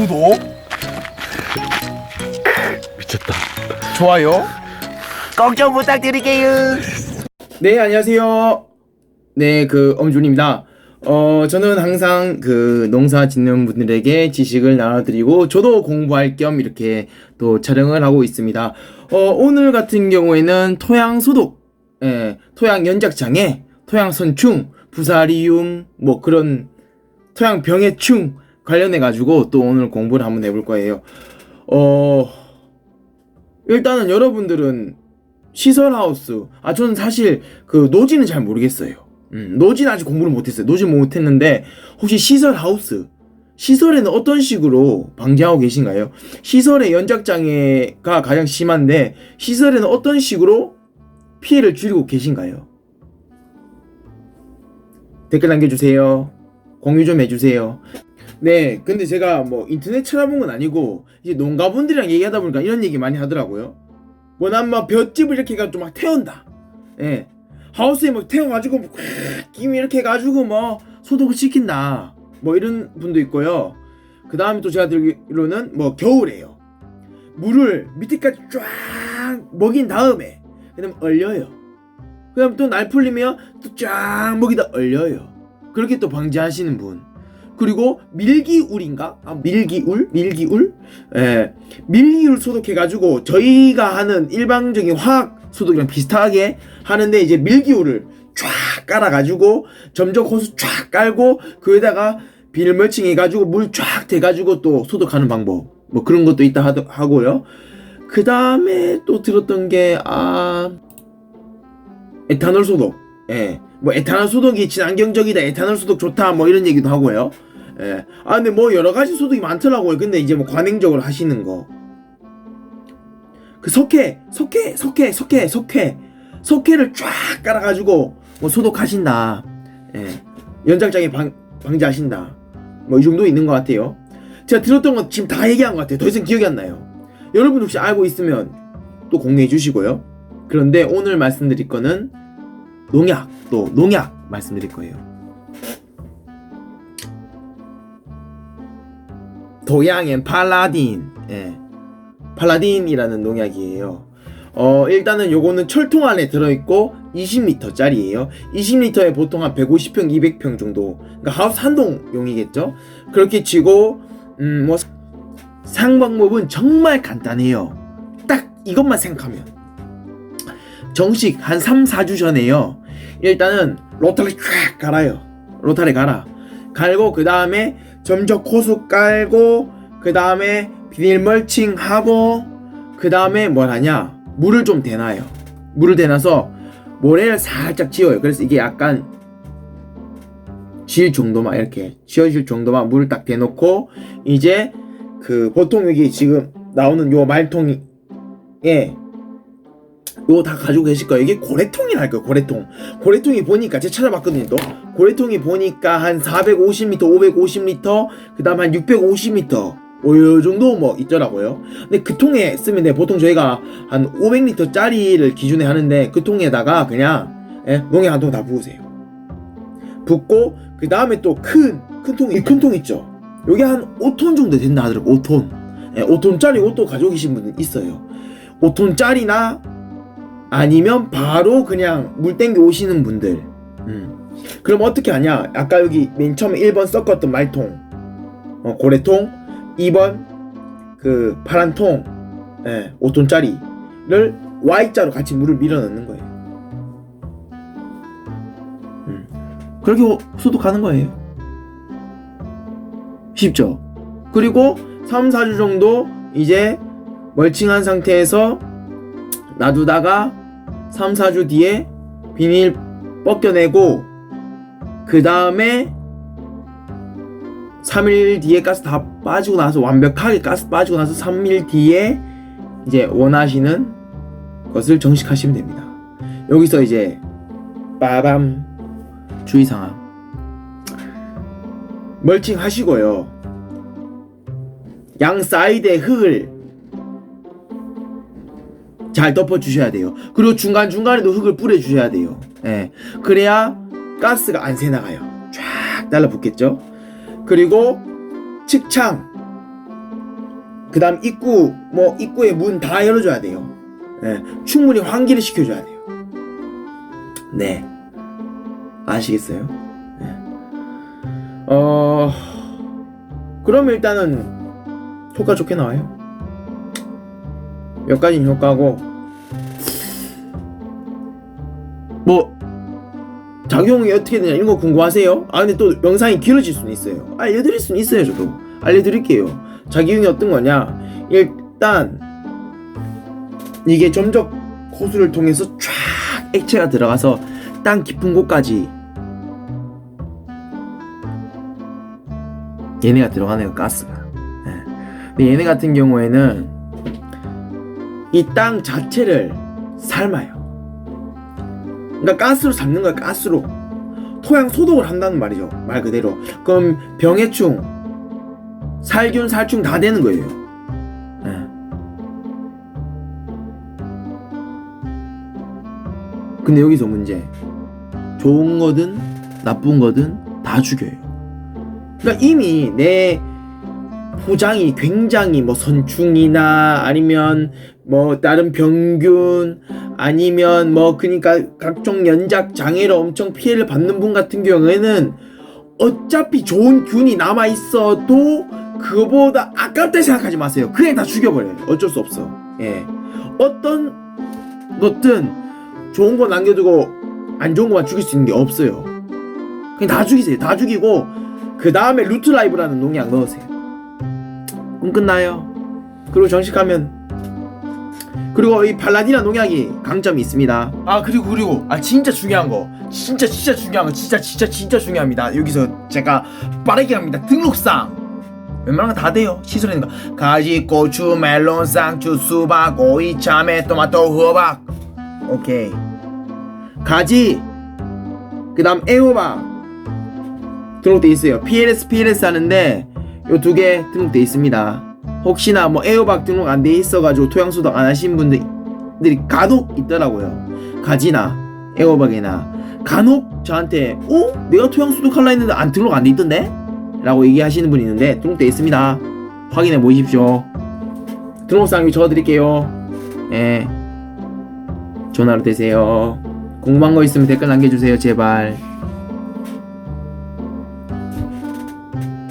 구독, 미쳤다. 좋아요 꼭좀 부탁드릴게요. 네, 안녕하세요. 네, 그 엄준입니다. 어, 저는 항상 그 농사 짓는 분들에게 지식을 나눠드리고 저도 공부할 겸 이렇게 또 촬영을 하고 있습니다. 어, 오늘 같은 경우에는 토양 소독, 예, 토양 연작 장애, 토양 선충, 부사리움, 뭐 그런 토양 병해충 관련해 가지고 또 오늘 공부를 한번 해볼 거예요. 어, 일단은 여러분들은 시설 하우스. 아, 저는 사실 그 노지는 잘 모르겠어요. 음, 노지는 아직 공부를 못했어요. 노지는 못했는데, 혹시 시설 하우스. 시설에는 어떤 식으로 방지하고 계신가요? 시설의 연작장애가 가장 심한데, 시설에는 어떤 식으로 피해를 줄이고 계신가요? 댓글 남겨주세요. 공유 좀 해주세요. 네, 근데 제가 뭐 인터넷 찾아본 건 아니고, 이제 농가분들이랑 얘기하다 보니까 이런 얘기 많이 하더라고요. 뭐난막 볏집을 이렇게 해가지고 막 태운다. 예. 하우스에 막 태워가지고 막김 이렇게 해가지고 뭐 소독을 시킨다. 뭐 이런 분도 있고요. 그 다음에 또 제가 들기로는 뭐 겨울에요. 물을 밑에까지 쫙 먹인 다음에 그다음 얼려요. 그다음 또 날 풀리면 또 쫙 먹이다 얼려요. 그렇게 또 방지하시는 분. 그리고 밀기울인가? 아, 밀기울? 밀기울? 예. 밀기울 소독해가지고 저희가 하는 일반적인 화학 소독이랑 비슷하게 하는데 이제 밀기울을 쫙 깔아가지고 점적 호수 쫙 깔고 그에다가 비닐 멀칭 해가지고 물 쫙 대가지고 또 소독하는 방법 뭐 그런 것도 있다 하더, 하고요. 그 다음에 또 들었던 게 아 에탄올 소독. 예. 뭐 에탄올 소독이 친환경적이다. 에탄올 소독 좋다. 뭐 이런 얘기도 하고요. 예. 아 근데 뭐 여러 가지 소독이 많더라고요. 근데 이제 뭐 관행적으로 하시는 거. 그 석회, 석회, 석회, 석회, 석회, 석회를 쫙 깔아가지고 뭐 소독하신다. 예. 연장장애 방, 방지하신다. 뭐 이 정도 있는 것 같아요. 제가 들었던 건 지금 다 얘기한 것 같아요. 더 이상 기억이 안 나요. 여러분 혹시 알고 있으면 또 공유해 주시고요. 그런데 오늘 말씀드릴 거는 농약, 또 농약 말씀드릴 거예요. 도양엔 팔라딘, 예. 팔라딘이라는 농약이에요. 어, 일단은 요거는 철통 안에 들어있고 20리터짜리예요. 20리터에 보통 한 150평, 200평 정도. 그러니까 하우스 한 동용이겠죠. 그렇게 치고 음, 뭐 상방법은 정말 간단해요. 딱 이것만 생각하면 정식 한 3, 4주 전에요. 일단은 로타리 쫙 갈아요. 로타리 갈아. 갈고 그 다음에 점적 호수 깔고 그 다음에 비닐 멀칭 하고 그 다음에 뭘 하냐 물을 좀 대놔요. 물을 대놔서 모래를 살짝 지워요. 그래서 이게 약간 질 정도만 이렇게 지워질 정도만 물을 딱 대놓고 이제 그 보통 여기 지금 나오는 요 말통에 요거 다 가지고 계실 거예요. 이게 고래통이랄 거예요. 고래통. 고래통이 보니까 제가 찾아봤거든요. 또 고래통이 보니까 한 450m, 550m, 그다음 한 650m. 뭐요 정도 뭐 있더라고요. 근데 그 통에 쓰면 돼. 보통 저희가 한 500리터 짜리를 기준에 하는데 그 통에다가 그냥 예, 농약 한통 다 부으세요. 붓고 그 다음에 또 큰 큰 통, 이 큰 통 있죠. 요게 한 5톤 정도 된다 하더라고. 5톤. 예, 5톤짜리 옷도 가지고 계신 분들 있어요. 5톤짜리나 아니면 바로 그냥 물 땡겨 오시는 분들. 음. 그럼 어떻게 하냐? 아까 여기 맨 처음에 1번 섞었던 말통, 어, 고래통, 2번 그 파란 통, 예, 5톤짜리를 Y자로 같이 물을 밀어 넣는 거예요. 음. 그렇게 호- 소독하는 거예요. 쉽죠? 그리고 3, 4주 정도 이제 멀칭한 상태에서 놔두다가 3, 4주 뒤에 비닐 벗겨내고 그 다음에 3일 뒤에 가스 다 빠지고 나서 완벽하게 가스 빠지고 나서 3일 뒤에 이제 원하시는 것을 정식하시면 됩니다. 여기서 이제 빠밤 주의사항 멀칭 하시고요. 양 사이드에 흙을 잘 덮어 주셔야 돼요. 그리고 중간 중간에도 흙을 뿌려 주셔야 돼요. 예. 그래야 가스가 안 새나가요. 쫙 달라붙겠죠. 그리고 측창 그 다음 입구 뭐 입구에 문 다 열어줘야 돼요 예, 충분히 환기를 시켜줘야 돼요 네 아시겠어요? 네. 어 그럼 일단은 효과 좋게 나와요 몇 가지는 효과고. 뭐 작용이 어떻게 되냐 이런 거 궁금하세요? 아 근데 또 영상이 길어질 수는 있어요. 알려드릴 수는 있어요 저도. 알려드릴게요. 작용이 어떤 거냐? 일단 이게 점적 호수를 통해서 쫙 액체가 들어가서 땅 깊은 곳까지 얘네가 들어가네요 가스가. 예. 근데 얘네 같은 경우에는 이 땅 자체를 삶아요. 그러니까 가스로 삶는 거야 가스로. 토양 소독을 한다는 말이죠 말 그대로. 그럼 병해충 살균 살충 다 되는 거예요. 예. 근데 여기서 문제. 좋은 거든 나쁜 거든 다 죽여요. 그러니까 이미 내 포장이 굉장히 뭐 선충이나 아니면 뭐 다른 병균 아니면 뭐 그러니까 각종 연작 장애로 엄청 피해를 받는 분 같은 경우에는 어차피 좋은 균이 남아 있어도 그거보다 아깝다 생각하지 마세요. 그냥 다 죽여버려요. 어쩔 수 없어. 예. 어떤 것든 좋은 거 남겨두고 안 좋은 거만 죽일 수 있는 게 없어요. 그냥 다 죽이세요. 다 죽이고 그 다음에 루트 라이브라는 농약 넣으세요. 끝나요. 그리고 정식하면 그리고 이 발라디나 농약이 강점이 있습니다. 아 그리고 그리고 아 진짜 중요한 거 진짜 진짜 중요한 거 진짜 진짜 진짜 중요합니다. 여기서 제가 빠르게 합니다. 등록상 웬만한 거 다 돼요. 시설에 있는 거 가지, 고추, 멜론, 쌍추, 수박, 오이, 참외, 토마토, 호박. 오케이. 가지. 그다음 애호박 등록돼 있어요. PLS, PLS 하는데 요 두 개 등록돼 있습니다. 혹시나 뭐 애호박 등록 안 돼 있어가지고 토양 소독 안 하신 분들이 간혹 있더라고요. 가지나 애호박이나 간혹 저한테 어? 내가 토양 소독할라 했는데 안 등록 안 돼 있던데? 라고 얘기하시는 분이 있는데 등록돼 있습니다. 확인해 보십시오. 등록상 적어드릴게요. 예. 전화로 되세요. 궁금한 거 있으면 댓글 남겨주세요, 제발.